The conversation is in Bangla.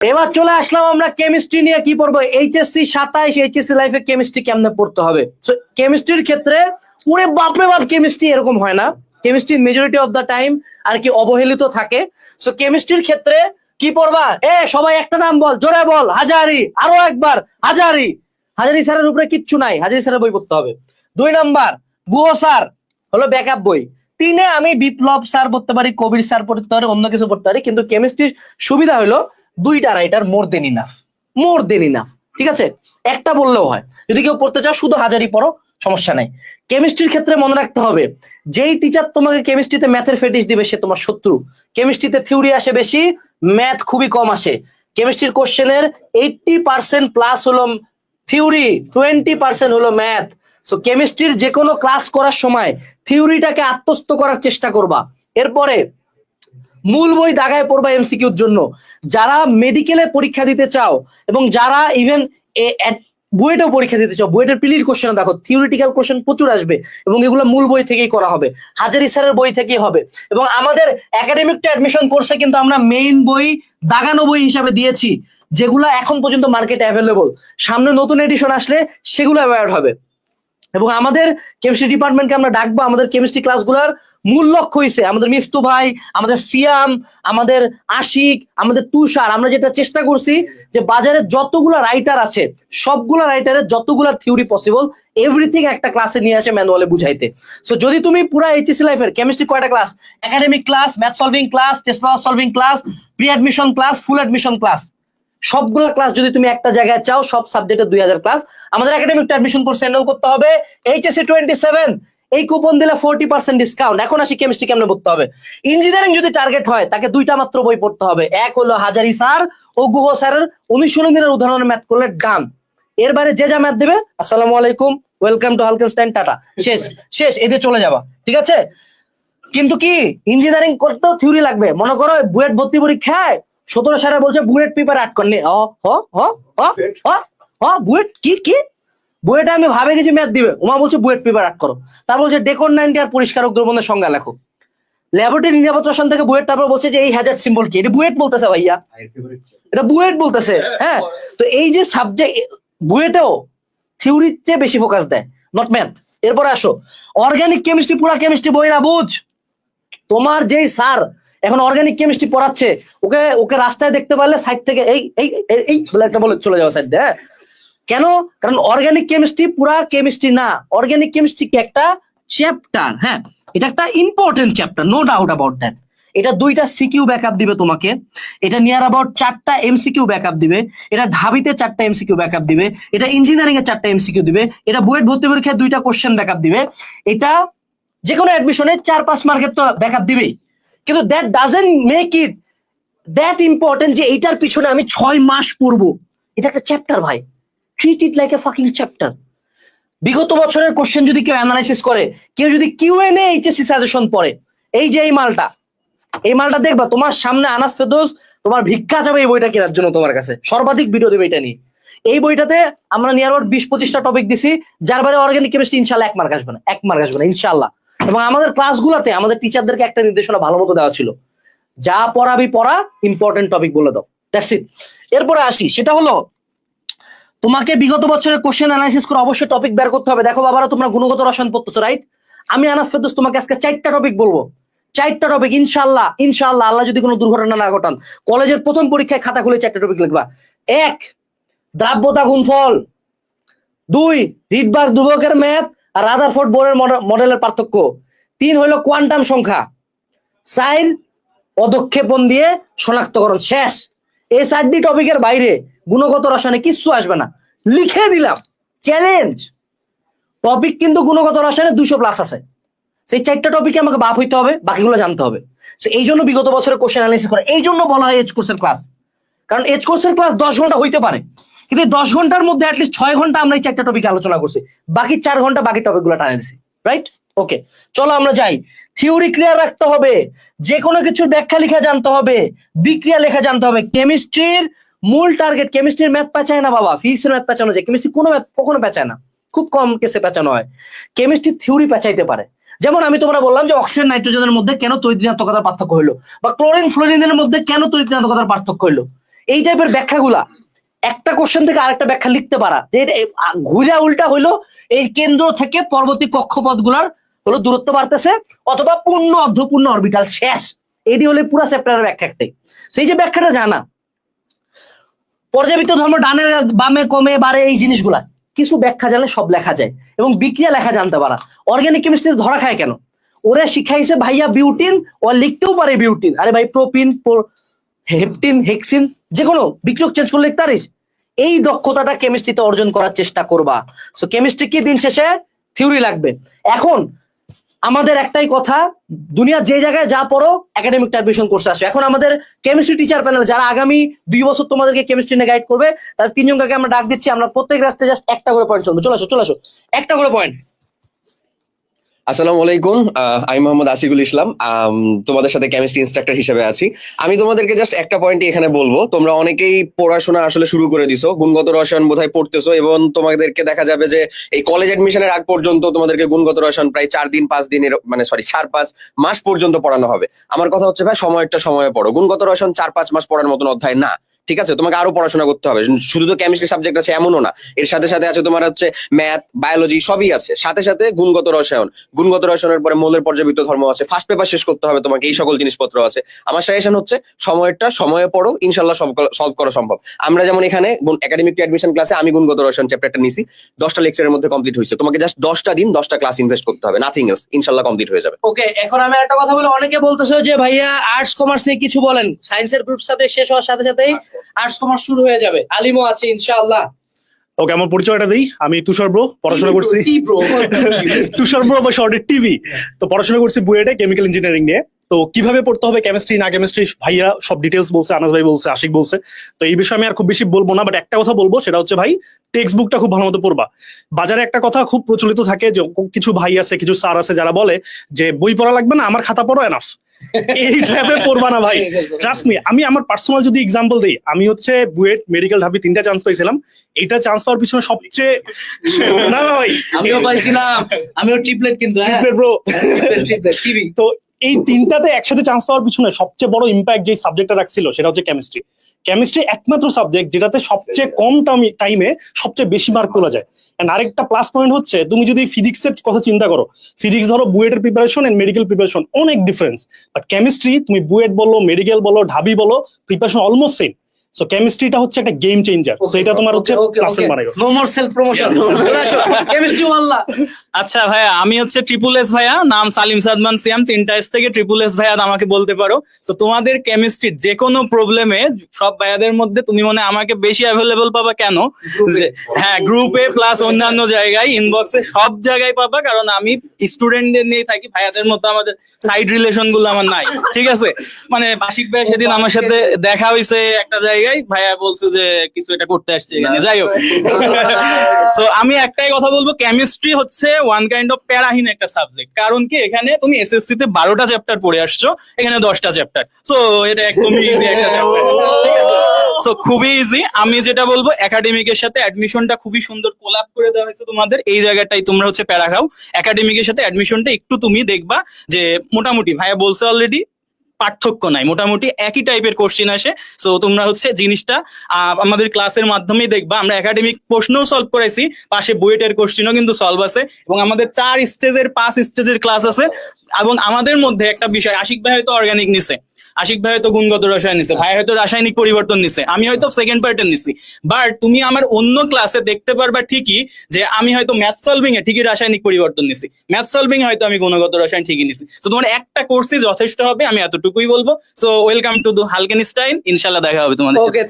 এবার চলে আসলাম আমরা কেমিস্ট্রি নিয়ে কি পড়ব? এইচএসসি সাতাইশ এইচএসসি লাইফে কেমিস্ট্রি কেমনে পড়তে হবে? কেমিস্ট্রির ক্ষেত্রে পুরে বাপরে বাপ কেমিস্ট্রি এরকম হয় না। Chemistry majority of the time আর কি অবহেলিত থাকে। সো কেমিস্ট্রির ক্ষেত্রে কি পড়বা? এ, সবাই একটা নাম বল, জোরে বল, হাজারি, আরও একবার, হাজারি। হাজারি স্যারের উপরে কিচ্ছু নাই, হাজারি স্যারের বই পড়তে হবে। দুই নাম্বার, গুহ স্যার, হলো ব্যাকআপ বই। তিনে আমি বিপ্লব স্যার পড়তে পারি, কবির স্যার পড়তে পারি, অন্য কিছু পড়তে পারি, কিন্তু কেমিস্ট্রির সুবিধা হলো দুইটা writer more than enough more than enough ঠিক আছে? একটা বললেও হয়। যদি কেউ পড়তে চাও, শুধু হাজারি পড়ো, সমস্যা নাই। কেমিস্ট্রির ক্ষেত্রে মনে রাখতে হবে, যেই টিচার তোমাকে কেমিস্ট্রিতে ম্যাথের ফেটিস দিবে, সে তোমার শত্রু। কেমিস্ট্রিতে থিওরি আসে বেশি ম্যাথ খুবই কম আসে। কেমিস্ট্রির কোশ্চেনের এইটটি পার্সেন্ট প্লাস হলো থিওরি টোয়েন্টি পার্সেন্ট হলো ম্যাথ সো কেমিস্ট্রির যে কোনো ক্লাস করার সময় থিওরিটাকে আত্মস্থ করার চেষ্টা করবা। এরপরে মূল বই দাগায় পড়বা এমসিকিউর জন্য। যারা মেডিকেলে পরীক্ষা দিতে চাও এবং যারা ইভেন বুয়েটেও পরীক্ষা দিতে চাও, বুয়েটের প্রিলির কোশ্চেন দেখো থিওরিটিক্যাল কোশ্চেন প্রচুর আসবে এবং এগুলো মূল বই থেকেই করা হবে। হাজারি স্যারের বই থেকেই হবে। এবং আমাদের একাডেমিকটা অ্যাডমিশন কোর্সে কিন্তু আমরা মেইন বই, দাগানো বই হিসাবে দিয়েছি, যেগুলো এখন পর্যন্ত মার্কেটে অ্যাভেলেবল সামনে নতুন এডিশন আসলে সেগুলো অ্যাওয়ার্ড হবে। এবং আমাদের কেমিস্ট্রি ডিপার্টমেন্টকে আমরা ডাকবো, আমাদের কেমিস্ট্রি ক্লাসগুলোর মূল লক্ষ্য হয়েছে আমাদের মিফতু ভাই, আমাদের সিয়াম, আমাদের আশিক, আমাদের তুষার। আমরা যেটা চেষ্টা করছি যে বাজারে যতগুলো রাইটার আছে, সবগুলো রাইটারের যতগুলো থিওরি পসিবল এভরিথিং একটা ক্লাসে নিয়ে আসে ম্যানুয়ালে বুঝাইতে। সো যদি তুমি পুরো এইচএসসি লাইফের কেমিস্ট্রি কয়টা class academic class math solving class test paper solving class pre admission class full admission class সবগুলো ক্লাস যদি তুমি একটা জায়গায় চাও, সব সাবজেক্টে দুই হাজার ক্লাস আমাদের একাডেমিক অ্যাডমিশন কোর্স এনরোল করতে হবে। এইচএসসি টোয়েন্টি সেভেন এই কুপন দিলে ফোর্টি পার্সেন্ট ডিসকাউন্ট এখন আসি কেমিস্ট্রি কেমনে পড়তে হবে? ইঞ্জিনিয়ারিং যদি টার্গেট হয়, তাকে দুইটা মাত্র বই পড়তে হবে। এক হলো হাজারি স্যার ও গুহ স্যারের অনুশীলন দিনের উদাহরণের ম্যাথ করলে ডান এর বাইরে যে যা ম্যাথ দেবে, আসসালামু আলাইকুম ওয়েলকাম টু হালকেনস্টাইন টাটা শেষ শেষ এদের চলে যাবা। ঠিক আছে? কিন্তু কি ইঞ্জিনিয়ারিং করতেও থিওরি লাগবে। মনে করো, বুয়েট ভর্তি পরীক্ষায় সতেরো সালে বলছে বুয়েট পেপার আট করলে। হ হ হ বুয়েট কি কি? বুয়েটে আমি ভাবে গেছি ম্যাথ দিবে। উমা বলছে বুয়েট পেপার আট করো। তারপর বলছে ডেকন নাইনটি আর পরিষ্কারক দ্রবণের সংজ্ঞা লেখো। ল্যাবরেটরি নিরাপত্তা রসায়ন থেকে বুয়েট তারপর বলছে যে, এই হ্যাজার্ড সিম্বল কি? এটা বুয়েট বলতেছে ভাইয়া। এটা বুয়েট বলতেছে হ্যাঁ? তো এই যে সাবজেক্ট বুয়েটেও থিওরির চেয়ে বেশি ফোকাস দেয় নট ম্যাথ এরপরে আসো অর্গানিক কেমিস্ট্রি পুরা কেমিস্ট্রি বই না বুঝ তোমার যেই স্যার এখন অর্গানিক কেমিস্ট্রি পড়াচ্ছে, ওকে ওকে রাস্তায় দেখতে পারলে সাইড থেকে এই এই, এই- বলে একটা বলে চলে যাওয়া সাইড দিয়ে হ্যাঁ? কেন? কারণ অর্গানিক কেমিস্ট্রি পুরা কেমিস্ট্রি না। অর্গানিক কেমিস্ট্রি কি একটা চ্যাপ্টার হ্যাঁ? এটা একটা important chapter no doubt about that এটা দুইটা সিকিউ ব্যাকআপ দিবে তোমাকে। এটা নিয়ার অ্যাবাউট চারটা এমসিকিউ ব্যাকআপ দিবে। এটা ঢাবিতে চারটা এমসিকিউ ব্যাকআপ দিবে। এটা ইঞ্জিনিয়ারিং এর চারটা এমসিকিউ দিবে। এটা বুয়েট ভর্তি পরীক্ষায় দুইটা কোশ্চেন ব্যাকআপ দিবে। এটা যে কোনো অ্যাডমিশনে চার, পাঁচ মার্কের তো ব্যাকআপ দিবেই। কিন্তু that doesn't make it that important যে এইটার পিছনে আমি ছয় মাস পড়ব। এটা একটা চ্যাপ্টার ভাই। Treat it like a fucking chapter বিগত বছরের কোশ্চেন যদি কেউ অ্যানালাইসিস করে, কেউ যদি কিউ এন এইচএসসি সাজেশন পড়ে, এই যে এই মালটা এই মালটা দেখবা, তোমার সামনে আনাস ফেদোস তোমার ভিক্ষা যাবে এই বইটা কেনার জন্য তোমার কাছে। সর্বাধিক ভিডিও দেবে এটা নিয়ে। এই বইটাতে আমরা নিয়ার বিশ পঁচিশটা টপিক দিছি, যার বাইরে অর্গানিক কেমিস্ট্রি ইনশাল্লাহ এক মার্ক আসবে না, এক মার্ক আসবে না, ইনশাল্লাহ। এবং আমাদের ক্লাসগুলোতে আমাদের টিচারদেরকে একটা নির্দেশনা ভালো মতো দেওয়া ছিল। যা পড়াবি, পড়া ইম্পর্টেন্ট টপিক বলে দাও। দ্যাটস ইট এরপরে আসি, সেটা হলো, তোমাকে বিগত বছরের কোশ্চেন অ্যানালাইসিস করে অবশ্যই টপিক বের করতে হবে। দেখো বাবারা, তোমরা গুণগত রসায়ন পড়তেছো রাইট আমি আনাস ফেরদৌস তোমাকে আজকে চারটা টপিক বলব। চারটা টপিক ইনশাল্লাহ ইনশাল্লাহ আল্লাহ যদি কোনো দুর্ঘটনা না ঘটান, কলেজের প্রথম পরীক্ষায় খাতা খুলে চারটা টপিক লিখবা। এক, দ্রাব্যতা গুণফল। দুই রিডবার দুর্ভোগের ম্যাথ আর রাদারফোর্ড বোর্ডের মডেলের পার্থক্য। তিন হলো কোয়ান্টাম সংখ্যা। চার পদক্ষেপণ দিয়ে শনাক্তকরণ। শেষ। এই চারটি টপিকের বাইরে গুণগত রসায়নে কিচ্ছু আসবে না। লিখে দিলাম। চ্যালেঞ্জ। টপিক কিন্তু গুণগত রসায়নে দুশো প্লাস আছে। সেই চারটা টপিকে আমাকে বাপ হইতে হবে, বাকিগুলো জানতে হবে। এই জন্য বিগত বছরের কোশ্চেন অ্যানালিসিস করে এই জন্য বলা হয় এজ কোর্সের ক্লাস কারণ এজ কোর্সের ক্লাস দশ ঘণ্টা হইতে পারে। কিন্তু দশ ঘণ্টার মধ্যে অ্যাটলিস্ট ছয় ঘণ্টা আমরা এই চারটা টপিক আলোচনা করছি। বাকি চার ঘণ্টা বাকি টপিকগুলো টানে দিছি রাইট ওকে চলো আমরা যাই। থিওরি ক্লিয়ার রাখতে হবে যে কোনো কিছুর ব্যাখ্যা লেখা জানতে হবে, বিক্রিয়া লেখা জানতে হবে। কেমিস্ট্রির মূল টার্গেট কেমিস্ট্রির ম্যাথ পেঁচায় না বাবা ফিজিক্সের ম্যাথ পেঁচানো যায়। কেমিস্ট্রি কোনো ম্যাথ কখনো পেঁচায় না, খুব কম কেসে পেঁচানো হয়। কেমিস্ট্রি থিওরি পেঁচাইতে পারে। যেমন আমি তোমরা বললাম যে অক্সিজেন নাইট্রোজেনের মধ্যে কেন তৈরিনাত্মকতার পার্থক্য হলো বা ক্লোরিন ফ্লোরিনের মধ্যে কেন তৈরিনাত্মকতার পার্থক্য হলো এই টাইপের ব্যাখ্যাগুলা একটা কোশ্চেন থেকে আরেকটা ব্যাখ্যা লিখতে পারা। যে ঘুরা উল্টা হইল এই কেন্দ্র থেকে পরবর্তী কক্ষপথগুলার হলো দূরত্ব বাড়তেছে অথবা পূর্ণ অর্ধপূর্ণ অরবিটাল শেষ। এটি হলে পুরো চ্যাপ্টারের ব্যাখ্যা একটাই। সেই যে ব্যাখ্যাটা জানা পর্যাবৃত্ত ধর্ম ডানে, বামে, কমে বাড়ে এই জিনিসগুলা, কিছু ব্যাখ্যা জানলে সব লেখা যায় এবং বিক্রিয়া লেখা জানতে পারা। অর্গানিক কেমিস্ট্রি ধরা খায় কেন? ওরা শিখাইছে ভাইয়া বিউটিন ও লিখতেও পারে বিউটিন আরে ভাই প্রোপিন হেপটিন হেক্সিন যে কোনো বিক্রিয়ক চেঞ্জ করলে লিখতে পারিস এই দক্ষতাটা কেমিস্ট্রিতে অর্জন করার চেষ্টা করবা। সো কেমিস্ট্রি কি দিন শেষে? থিওরি লাগবে। এখন, আমাদের একটাই কথা, দুনিয়া যে জায়গায় যা পড়ো একাডেমিক অ্যাডমিশন কোর্সে আসো। এখন আমাদের কেমিস্ট্রি টিচার প্যানেল যারা আগামী দুই বছর তোমাদেরকে কেমিস্ট্রি নিয়ে গাইড করবে, তাদের তিনজনকে আমরা ডাক দিচ্ছি। আমরা প্রত্যেক রাস্তায় জাস্ট একটা করে পয়েন্ট চলবে। চলে আসো চলে আসো। একটা করে পয়েন্ট আসসালামু আলাইকুম আমি মোহাম্মদ ইসলাম তোমাদের সাথে কেমিস্ট্রি ইনস্ট্রাক্টর হিসেবে আছি। আমি তোমাদেরকে জাস্ট একটা এখানে বলব, তোমরা অনেকেই পড়াশোনা আসলে শুরু করে দিছো, গুণগত রসায়ন বোধহয় পড়তেছো, এবং তোমাদেরকে দেখা যাবে যে এই কলেজ এডমিশনের আগ পর্যন্ত তোমাদেরকে গুণগত রসায়ন প্রায় চার দিন, পাঁচ দিনের মানে সরি চার, পাঁচ মাস পর্যন্ত পড়ানো হবে। আমার কথা হচ্ছে, ভাই, সময়টা সময়ে পড়ো। গুণগত রসায়ন চার, পাঁচ মাস পড়ার মতন অধ্যায় না। ঠিক আছে? তোমাকে আরও পড়াশোনা করতে হবে। শুধু তো কেমিস্ট্রি সাবজেক্ট আছে এমনও না। এর সাথে সাথে আছে তোমার হচ্ছে ম্যাথ বায়োলজি সবই আছে। সাথে সাথে গুণগত রসায়ন। গুণগত রসায়নের পরে মৌলের পর্যাবৃত্ত ধর্ম আছে। ফার্স্ট পেপার শেষ করতে হবে তোমাকে এই সকল জিনিসপত্র আছে। আমার সাজেশন হচ্ছে সময়টা সময়ে পড়ো ইনশাল্লাহ সব সলভ করা সম্ভব। আমরা যেমন এখানে একাডেমিক অ্যাডমিশন ক্লাসে আমি গুণগত রসায়ন চ্যাপ্টারটা নিছি। দশটা লেকচারের মধ্যে কমপ্লিট হয়েছে। তোমাকে জাস্ট দশটা দিন দশটা ক্লাস ইনভেস্ট করতে হবে। নাথিং এলস ইনশাল্লাহ কমপ্লিট হয়ে যাবে। ওকে এখন আমি একটা কথা বলি। অনেকে বলতেছো যে ভাইয়া আর্টস কমার্স নিয়ে কিছু বলেন। সায়েন্সের গ্রুপ সাবজেক্ট শেষ হওয়ার সাথে সাথেই আর্টস কমার্স শুরু হয়ে যাবে। আলিমও আছে ইনশাআল্লাহ। ওকে আমার পরিচয়টা দিই। আমি তুষার ব্রো পড়াশোনা করছি। তুষার ব্রো বা শর্টের টিভি তো পড়াশোনা করছি বুয়েটে কেমিক্যাল ইঞ্জিনিয়ারিং নিয়ে। তো কীভাবে পড়তে হবে কেমিস্ট্রি না কেমিস্ট্রি ভাইয়া সব ডিটেলস বলছে আনাস ভাই বলছে আশিক বলছে। তো এই বিষয়ে আমি আর খুব বেশি বলব না বাট একটা কথা বলব সেটা হচ্ছে ভাই টেক্সট বুকটা খুব ভালো মতো পড়বা। বাজারে একটা কথা খুব প্রচলিত থাকে যে কিছু ভাই আছে কিছু স্যার আছে যারা বলে যে বই পড়া লাগবে না আমার খাতা পড়ো এনাফ এই ট্র্যাপে পড়বা না ভাই। ট্রাস্ট মি আমি আমার পার্সোনাল যদি এক্সাম্পল দিই আমি হচ্ছে বুয়েট মেডিকেল ঢাবি তিনটা চান্স পাইছিলাম। এটা চান্স পাওয়ার পিছনে সবচেয়ে না না ভাই। আমিও পাইছিলাম। আমিও ট্রিপলেট কিন্তু ট্রিপলেট ব্রো তো এই তিনটাতে একসাথে চান্স পাওয়ার পিছনে সবচেয়ে বড় ইম্প্যাক্ট যে সাবজেক্টটা রাখছিল সেটা হচ্ছে কেমিস্ট্রি কেমিস্ট্রি একমাত্র সাবজেক্ট যেটাতে সবচেয়ে কম টাইমে সবচেয়ে বেশি মার্ক তোলা যায়। অ্যান্ড আরেকটা প্লাস পয়েন্ট হচ্ছে, তুমি যদি ফিজিক্সের কথা চিন্তা করো ফিজিক্স ধরো বুয়েটের প্রিপারেশন এন্ড মেডিকেল প্রিপারেশন অনেক ডিফারেন্স বাট কেমিস্ট্রি তুমি বুয়েট বলো মেডিকেল বলো, ঢাবি বলো প্রিপারেশন অলমোস্ট সেম সো কেমিস্ট্রিটা হচ্ছে একটা গেম চেঞ্জার সো এটা তোমার হচ্ছে ক্লাসের no more self promotion chemistry ওয়াল্লাহ আচ্ছা ভাইয়া আমি হচ্ছে ট্রিপুল এস ভাইয়া নাম সালিম সাদমান সিয়াম তিনটা এস থেকে ট্রিপুল এস ভাইয়া আমাকে বলতে পারো। তো তোমাদের কেমিস্ট্রির যে কোনো প্রবলেমে সব ভাইয়াদের মধ্যে তুমি মনে আমাকে বেশি অ্যাভেলেবল পাবা কেন? হ্যাঁ গ্রুপে প্লাস অন্যান্য জায়গায় ইনবক্সে সব জায়গায় পাবা কারণ আমি স্টুডেন্টদের নিয়ে থাকি ভাইয়াদের মতো আমাদের সাইড রিলেশনগুলো আমার নাই ঠিক আছে? মানে আশিক ভাই সেদিন আমার সাথে দেখা হয়েছে একটা জায়গায় ভাইয়া বলছে যে কিছু এটা করতে আসছে এখানে। যাই হোক। সো আমি একটাই কথা বলব কেমিস্ট্রি হচ্ছে ওয়ান কাইন্ড অফ প্যারাহীন একটা সাবজেক্ট কারণ কি এখানে তুমি এসএসসি তে বারোটা চ্যাপ্টার পড়ে আসছো এখানে দশটা চ্যাপ্টার সো এটা একদমই ইজি একটা চ্যাপ্টার সো খুবই ইজি আমি যেটা বলব একাডেমিকের সাথে অ্যাডমিশনটা খুবই সুন্দর কোলাপ করে দেওয়া হয়েছে তোমাদের। এই জায়গাটাই তোমরা হচ্ছে প্যারা খাও। একাডেমিকের সাথে অ্যাডমিশনটা একটু তুমি দেখবা যে মোটামুটি ভাইয়া বলছে অলরেডি পার্থক্য নাই। মোটামুটি একই টাইপের কোশ্চেন আসে। সো তোমরা হচ্ছে জিনিসটা আমাদের ক্লাসের মাধ্যমেই দেখবা। আমরা একাডেমিক প্রশ্নও সলভ করাইছি, পাশে বুয়েটের কোশ্চেনও কিন্তু সলভ আছে। এবং আমাদের চার স্টেজের পাঁচ স্টেজের ক্লাস আছে। এবং আমাদের মধ্যে একটা বিষয়, আশিক ভাই হয়তো অর্গানিক নিছে। আশিক ভাই হয়তো গুণগত রসায়ন নিছে, ভাই হয়তো রাসায়নিক পরিবর্তন নিছে, আমি হয়তো সেকেন্ড পার্টেন নিছি। বাট তুমি আমার অন্য ক্লাসে দেখতে পারবা ঠিকই যে আমি হয়তো ম্যাথ সলভিং এ ঠিকই রাসায়নিক পরিবর্তন নিছি। ম্যাথ সলভিং এ হয়তো আমি গুণগত রসায়ন ঠিকই নিছি। তো তোমার একটা কোর্সই যথেষ্ট হবে, আমি এতটুকুই বলব। সো ওয়েলকাম টু দু হালকেন স্টাইল ইনশাল্লাহ দেখা হবে তোমাদের। ওকে